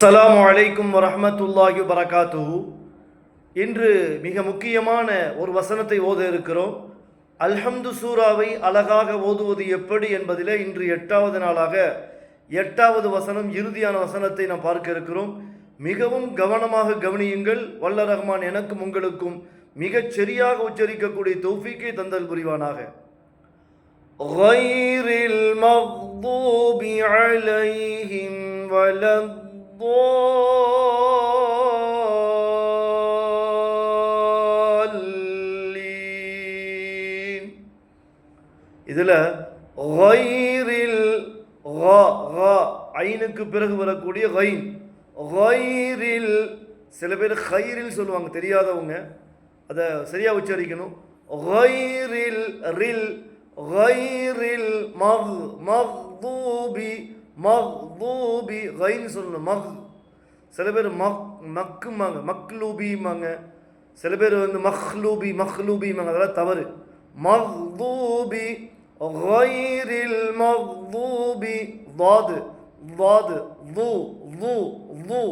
அஸ்ஸலாமு அலைக்கும் வரஹ்மத்துல்லாஹி வரகாத்துஹு இன்று மிக முக்கியமான ஒரு வசனத்தை ஓத இருக்கிறோம் அல்ஹம்து சூராவை அழகாக ஓதுவது எப்படி என்பதிலே இன்று எட்டாவது நாளாக எட்டாவது வசனம் இறுதியான வசனத்தை நாம் பார்க்க இருக்கிறோம் மிகவும் கவனமாக கவனியுங்கள் வல்ல ரஹ்மான் எனக்கும் உங்களுக்கும் மிகச் சரியாக உச்சரிக்கக்கூடிய தௌஃபீக்கை தந்தல் புரிவானாக غير المغضوب عليهم ولا الضالين இதில் غيرில் ஐனுக்கு பிறகு வரக்கூடிய غين. غيرில் சில பேர் ஹைரில் சொல்லுவாங்க தெரியாதவங்க. அதை சரியாக உச்சரிக்கணும். غيرில் ரில் غير المغضوب மக்லூபி கைன்னு சொல்லணும் மக். சில பேர் மக் மக்குமாங்க மக்லூபிமாங்க சில பேர் வந்து மஹ்லூபி மஹ்லூபிமாங்க அதெல்லாம் தவறு. மக்லூபி கைரில் மக்லூபி. வாது வாது வு வு வு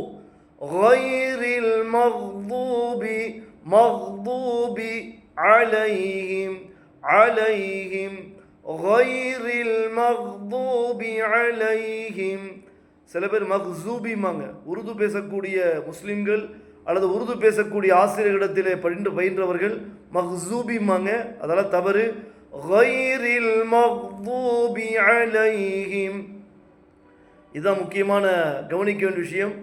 கைரில் மக்லூபி மக்லூபி அலைஹிம் அலைஹிம். غير المغضوب عليهم. சில பேர் மஹ்சூபிமாங்க உருது பேசக்கூடிய முஸ்லீம்கள் அல்லது உருது பேசக்கூடிய ஆசிரியர்களிடத்திலே பயின்று பயின்றவர்கள் மஹ்சூபிமாங்க அதெல்லாம் தவறு. غَيْرِ الْمَغْضُوبِ عَلَيْهِمْ. இதுதான் முக்கியமான கவனிக்க வேண்டிய விஷயம்.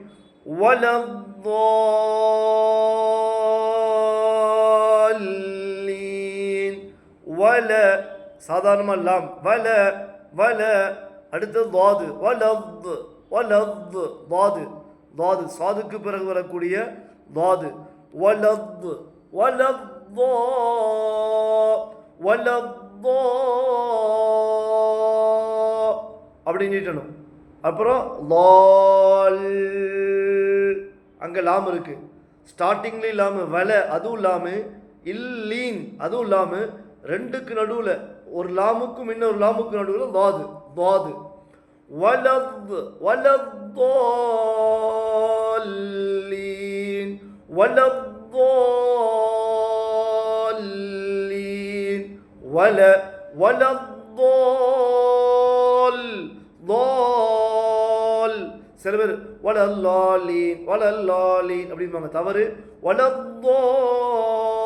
வலல்லீன் வல சாதாரணமாக லாம் வல வல அடுத்தது வாது வலத் வலத் வாது வாது சாதுக்கு பிறகு வரக்கூடிய வாது வலத் வலத் வலத். அப்படி நீட்டணும். அப்புறம் லால். அங்கே லாம் இருக்குது ஸ்டார்டிங்லேயும் இல்லாமல் வலை அதுவும் இல்லாமல் இல்லீன் அதுவும் இல்லாமல் ரெண்டுக்கு நடுவில் ஒரு லாமுக்கும் இன்னொரு லாமுக்கும் நடுவில் தாது தாது. வலது வலத்தோல்லீன் வலத்தோல்லீன் வல வலத்தோல் தோல். சில பேர் வளல்லாலீன் வளல்லாலீன் அப்படிம்பாங்க. தவறு வளத்தோல்